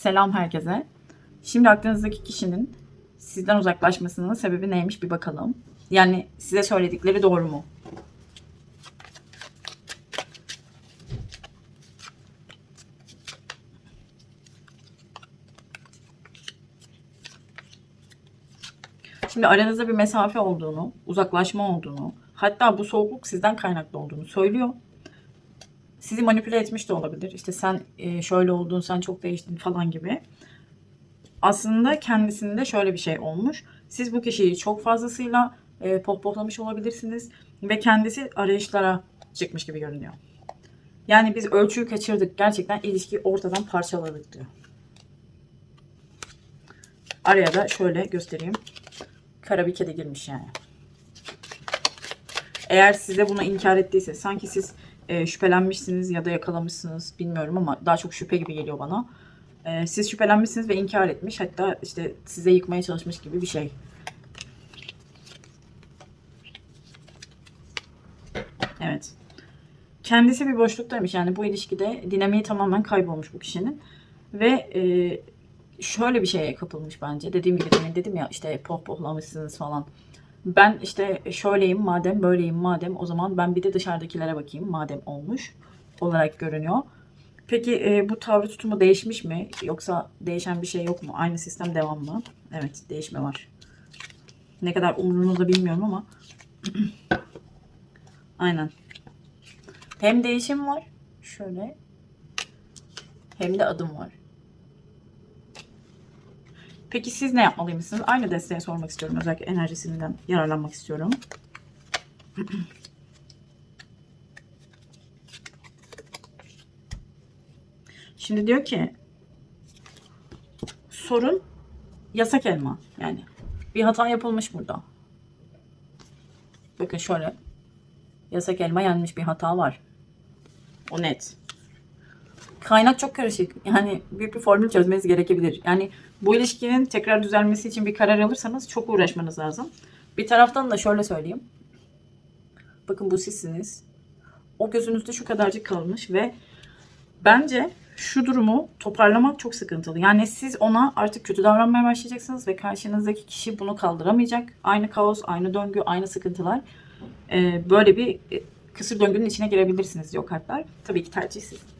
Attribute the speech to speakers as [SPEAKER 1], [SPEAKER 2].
[SPEAKER 1] Selam herkese. Şimdi aklınızdaki kişinin sizden uzaklaşmasının sebebi neymiş bir bakalım. Yani size söyledikleri doğru mu? Şimdi aranızda bir mesafe olduğunu, uzaklaşma olduğunu, hatta bu soğukluk sizden kaynaklı olduğunu söylüyor. Sizi manipüle etmiş de olabilir. İşte sen e, şöyle oldun, sen çok değiştin falan gibi. Aslında kendisinde şöyle bir şey olmuş. Siz bu kişiyi çok fazlasıyla e, pohpohlamış olabilirsiniz ve kendisi arayışlara çıkmış gibi görünüyor. Yani biz ölçüyü kaçırdık. Gerçekten ilişkiyi ortadan parçaladık diyor. Araya da şöyle göstereyim. Kara bir kedi girmiş yani. Eğer size bunu inkar ettiyse sanki siz e, şüphelenmişsiniz ya da yakalamışsınız bilmiyorum ama daha çok şüphe gibi geliyor bana. E, siz şüphelenmişsiniz ve inkar etmiş hatta işte size yıkmaya çalışmış gibi bir şey. Evet. Kendisi bir boşluktaymış yani bu ilişkide dinamiği tamamen kaybolmuş bu kişinin ve e, şöyle bir şeye kapılmış bence. Dediğim gibi demin dedim ya işte pohpohlamışsınız falan. Ben işte şöyleyim madem böyleyim madem o zaman ben bir de dışarıdakilere bakayım madem olmuş olarak görünüyor. Peki e, bu tavrı tutumu değişmiş mi? Yoksa değişen bir şey yok mu? Aynı sistem devam mı? Evet değişme var. Ne kadar umurunuzda bilmiyorum ama. Aynen. Hem değişim var. Şöyle. Hem de adım var. Peki siz ne yapmalıymışsınız? Aynı desteğe sormak istiyorum. Özellikle enerjisinden yararlanmak istiyorum. Şimdi diyor ki sorun yasak elma. Yani bir hata yapılmış burada. Bakın şöyle yasak elma yenmiş bir hata var. O net. Kaynak çok karışık. Yani büyük bir formül çözmeniz gerekebilir. Yani bu ilişkinin tekrar düzelmesi için bir karar alırsanız çok uğraşmanız lazım. Bir taraftan da şöyle söyleyeyim. Bakın bu sizsiniz. O gözünüzde şu kadarcık kalmış ve bence şu durumu toparlamak çok sıkıntılı. Yani siz ona artık kötü davranmaya başlayacaksınız ve karşınızdaki kişi bunu kaldıramayacak. Aynı kaos, aynı döngü, aynı sıkıntılar. Ee, böyle bir e, kısır döngünün içine girebilirsiniz diyor kartlar. Tabii ki tercih sizin.